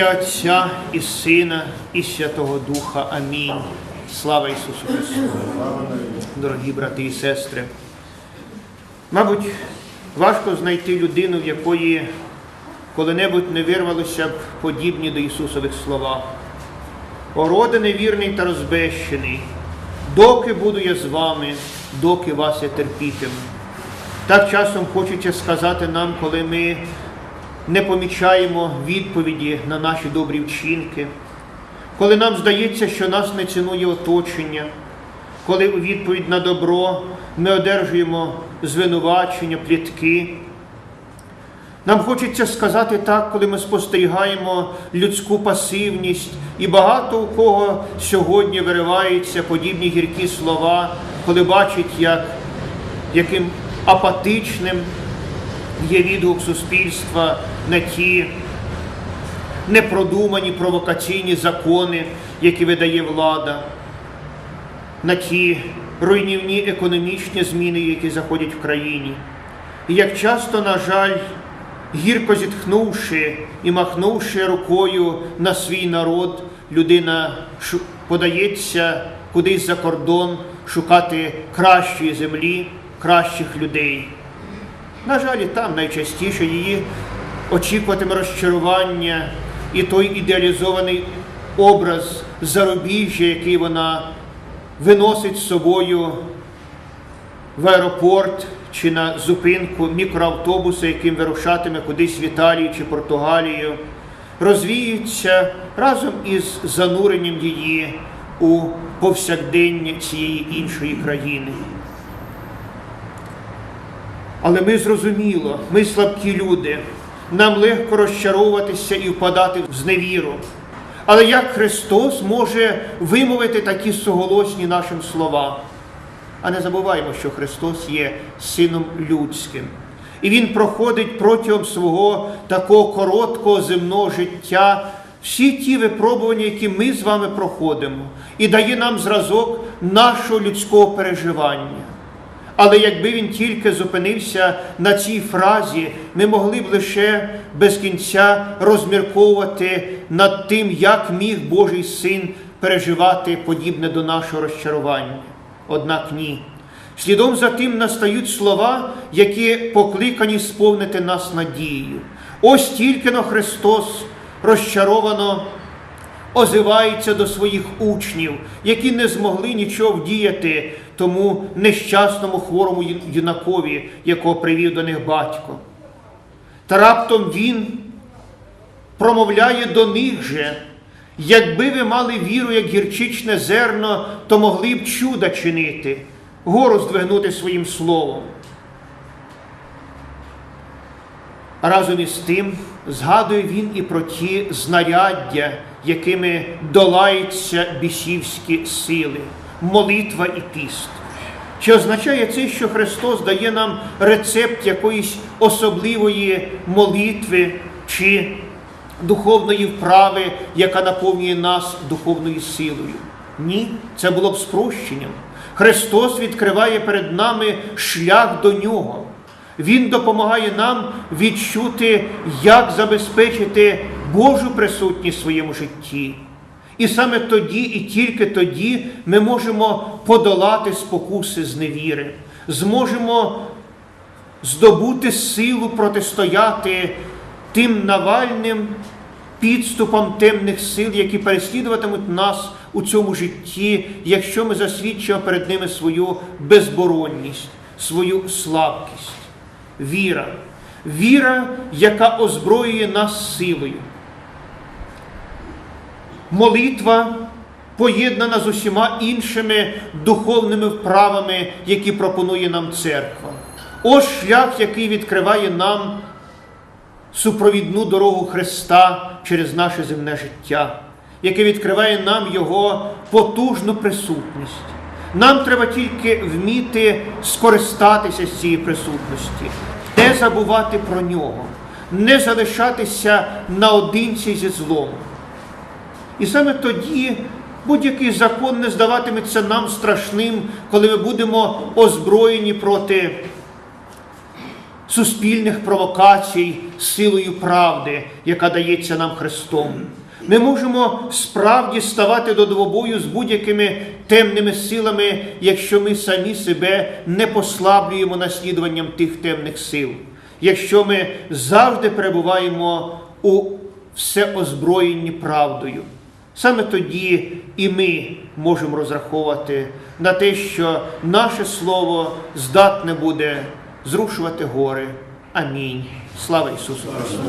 ім'я Отця і Сина, і Святого Духа. Амінь. Слава Ісусу Христу! Дорогі брати і сестри. Мабуть, важко знайти людину, в якої коли-небудь не вирвалося б подібні до Ісусових слова. О, роде невірний та розбещений, доки буду я з вами, доки вас я терпітиму. Так часом хочеться сказати нам, коли ми не помічаємо відповіді на наші добрі вчинки, коли нам здається, що нас не цінує оточення, коли у відповідь на добро ми одержуємо звинувачення, плітки. Нам хочеться сказати так, коли ми спостерігаємо людську пасивність, і багато у кого сьогодні вириваються подібні гіркі слова, коли бачить, як, яким апатичним є відгук суспільства на ті непродумані провокаційні закони, які видає влада, на ті руйнівні економічні зміни, які заходять в країні. І як часто, на жаль, гірко зітхнувши і махнувши рукою на свій народ, людина подається кудись за кордон шукати кращої землі, кращих людей. На жаль, і там найчастіше її очікуватиме розчарування і той ідеалізований образ зарубіжжя, який вона виносить з собою в аеропорт чи на зупинку мікроавтобуса, яким вирушатиме кудись в Італію чи Португалію, розвіються разом із зануренням її у повсякдення цієї іншої країни. Але ми зрозуміло, ми слабкі люди, нам легко розчаровуватися і впадати в зневіру. Але як Христос може вимовити такі суголосні нашим словам? А не забуваємо, що Христос є Сином людським. І Він проходить протягом свого такого короткого земного життя всі ті випробування, які ми з вами проходимо, і дає нам зразок нашого людського переживання. Але якби він тільки зупинився на цій фразі, ми могли б лише без кінця розмірковувати над тим, як міг Божий син переживати подібне до нашого розчарування. Однак ні. Слідом за тим настають слова, які покликані сповнити нас надією. Ось тільки но Христос розчаровано озивається до своїх учнів, які не змогли нічого вдіяти тому нещасному хворому юнакові, якого привів до них батько. Та раптом він промовляє до них же, якби ви мали віру, як гірчичне зерно, то могли б чуда чинити, гору здвигнути своїм словом. Разом із тим згадує він і про ті знаряддя, якими долаються бісівські сили, молитва і піст. Чи означає це, що Христос дає нам рецепт якоїсь особливої молитви чи духовної вправи, яка наповнює нас духовною силою? Ні, це було б спрощенням. Христос відкриває перед нами шлях до нього. Він допомагає нам відчути, як забезпечити Божу присутність в своєму житті. І саме тоді, і тільки тоді ми можемо подолати спокуси зневіри, зможемо здобути силу протистояти тим навальним підступам темних сил, які переслідуватимуть нас у цьому житті, якщо ми засвідчимо перед ними свою безборонність, свою слабкість. Віра. Віра, яка озброює нас силою. Молитва поєднана з усіма іншими духовними вправами, які пропонує нам церква. Ось шлях, який відкриває нам супровідну дорогу Христа через наше земне життя, який відкриває нам Його потужну присутність. Нам треба тільки вміти скористатися з цієї присутності, не забувати про нього, не залишатися наодинці зі злом. І саме тоді будь-який закон не здаватиметься нам страшним, коли ми будемо озброєні проти суспільних провокацій силою правди, яка дається нам Христом. Ми можемо справді ставати до двобою з будь-якими темними силами, якщо ми самі себе не послаблюємо наслідуванням тих темних сил, якщо ми завжди перебуваємо у всеозброєнні правдою. Саме тоді і ми можемо розраховувати на те, що наше слово здатне буде зрушувати гори. Амінь. Слава Ісусу Христу!